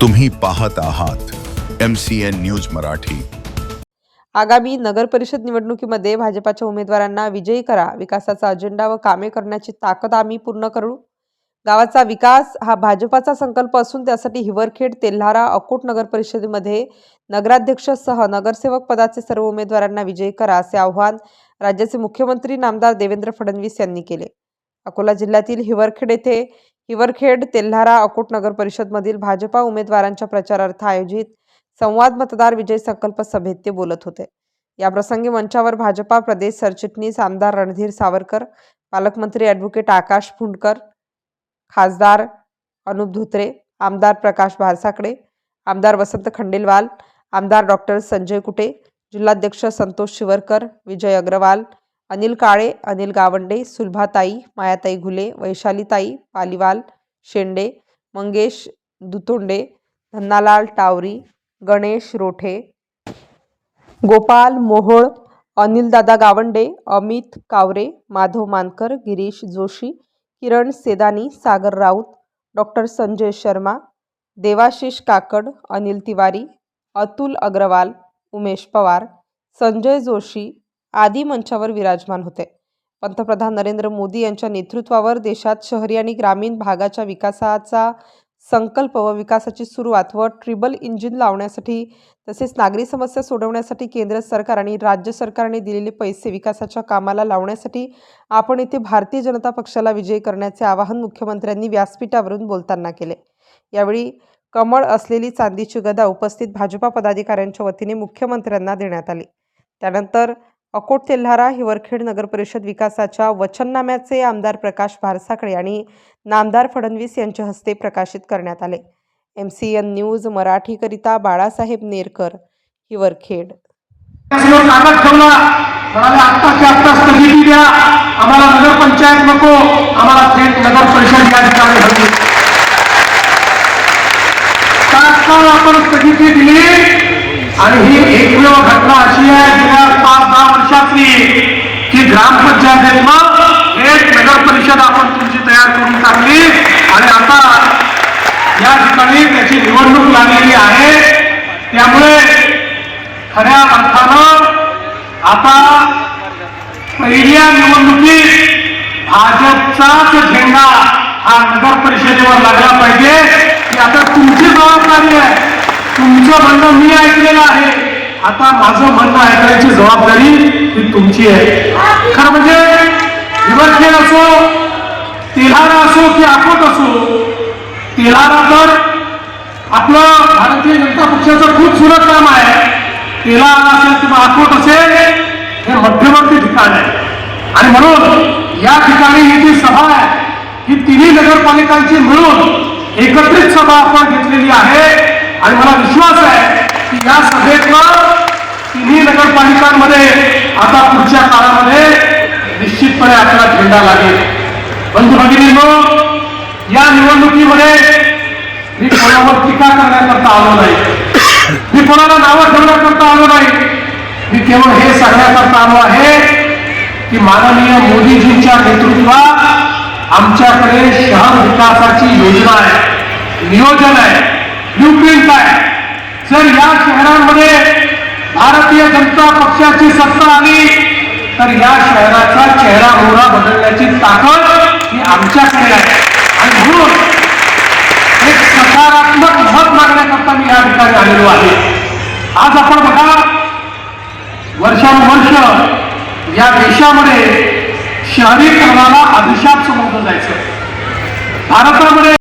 तुम्ही पाहत आहात M C N news Marathi. आगामी नगर परिषद निवडणुकीमध्ये भाजपाच्या उमेदवारांना विजयी करा विकासाचा अजेंडा व कामे करण्याची ताकद आम्ही पूर्ण करू. गावाचा विकास हा भाजपाचा संकल्प असून त्यासाठी हिवरखेड तेल्हारा अकोट नगर परिषदेमध्ये नगराध्यक्षसह नगरसेवक पदाचे सर्व उमेदवारांना विजयी करा असे आव्हान राज्याचे मुख्यमंत्री नामदार देवेंद्र फडणवीस यांनी केले. अकोला जिल्ह्यातील हिवरखेड येथे हिवरखेड तेल्हारा अकोट नगर परिषदमधील भाजपा उमेदवारांच्या प्रचारार्थ आयोजित संवाद मतदार विजय संकल्प सभेत ते बोलत होते. या प्रसंगी मंचावर भाजपा प्रदेश सरचिटणीस आमदार रणधीर सावरकर पालकमंत्री ॲडव्होकेट आकाश फुंडकर खासदार अनुप धोत्रे आमदार प्रकाश भारसाकडे आमदार वसंत खंडेलवाल आमदार डॉक्टर संजय कुटे जिल्हाध्यक्ष संतोष शिवरकर विजय अग्रवाल अनिल काळे अनिल गावंडे सुलभाताई मायाताई घुले वैशालीताई पालिवाल शेंडे मंगेश दुतोंडे धन्नालाल टावरी गणेश रोठे गोपाल मोहोळ अनिलदादा गावंडे अमित कावरे माधव मानकर गिरीश जोशी किरण सेदानी सागर राऊत डॉक्टर संजय शर्मा देवाशिष काकड अनिल तिवारी अतुल अग्रवाल उमेश पवार संजय जोशी आदी मंचावर विराजमान होते. पंतप्रधान नरेंद्र मोदी यांच्या नेतृत्वावर देशात शहरी आणि ग्रामीण भागाच्या विकासाचा संकल्प व विकासाची सुरुवात व ट्रिबल इंजिन लावण्यासाठी तसेच नागरी समस्या सोडवण्यासाठी केंद्र सरकार आणि राज्य सरकारने दिलेले पैसे विकासाच्या कामाला लावण्यासाठी आपण येथे भारतीय जनता पक्षाला विजयी करण्याचे आवाहन मुख्यमंत्र्यांनी व्यासपीठावरून बोलताना केले. यावेळी कमळ असलेली चांदीची गदा उपस्थित भाजपा पदाधिकाऱ्यांच्या वतीने मुख्यमंत्र्यांना देण्यात आली. त्यानंतर अकोट तेल्हारा हिवरखेड नगरपरिषद विकासाच्या वचननाम्याचे आमदार प्रकाश भारसाकडे आणि नामदार फडणवीस यांच्या हस्ते प्रकाशित करण्यात आले. एम सी एन न्यूज मराठीकरिता बाळासाहेब नेरकर हिवरखेड. कागद ठेवला द्या. आम्हाला नगरपंचायत नको आम्हाला थेट नगर परिषद या ठिकाणी हवी तात्काळ आपण स्थगिती दिली. आणि ही एकमेव घटना अशी आहे गेल्या पाच दहा वर्षातली की ग्रामपंचायतीतनं एक नगर परिषद आपण तुमची तयार करून टाकली. आणि आता या ठिकाणी त्याची निवडणूक लागलेली आहे. त्यामुळे खऱ्या अर्थानं आता पहिल्या निवडणुकीत भाजपचाच झेंडा हा नगर परिषदेवर लागला पाहिजे. की आता तुमची जबाबदारी आहे. तुमचं म्हणणं मी ऐकलेलं आहे. आता माझं म्हणणं ऐकायची जबाबदारी ही तुमची आहे. खरं म्हणजे हिवरखेड असो तेलारा असो की आकोट असो तेलारा तर आपलं भारतीय जनता पक्षाचं खूप सुरत काम आहे. तेलारा असेल किंवा आकोट असेल हे मध्यवर्ती ठिकाण आहे. आणि म्हणून या ठिकाणी ही जी सभा आहे ही तिन्ही नगरपालिकांची मिळून एकत्रित सभा आपण घेतलेली आहे. आणि मला विश्वास आहे की या सभेतनं तिन्ही नगरपालिकांमध्ये आता पुढच्या काळामध्ये निश्चितपणे आपला झेंडा लागेल. बंधू मग या निवडणुकीमध्ये मी कोणावर टीका करण्याकरता आलो नाही. मी कोणाला नावं ठेवण्याकरता आलो नाही. मी केवळ हे सांगण्याकरता आलो आहे की माननीय मोदीजींच्या नेतृत्वात आमच्याकडे शहर विकासाची योजना आहे नियोजन आहे. ब्ल्यूप्रिंट आहे जर या शहरांमध्ये भारतीय जनता पक्षाची सत्ता आली तर या शहराचा चेहरा मोहरा बदलण्याची ताकद ही आमच्याकडे आहे. आणि म्हणून एक सकारात्मक मत मागण्याकरता मी या ठिकाणी आलेलो आहे. आज आपण बघा वर्षानुवर्ष या देशामध्ये शहरीकरणाला अभिशाप समोर जायचं. भारतामध्ये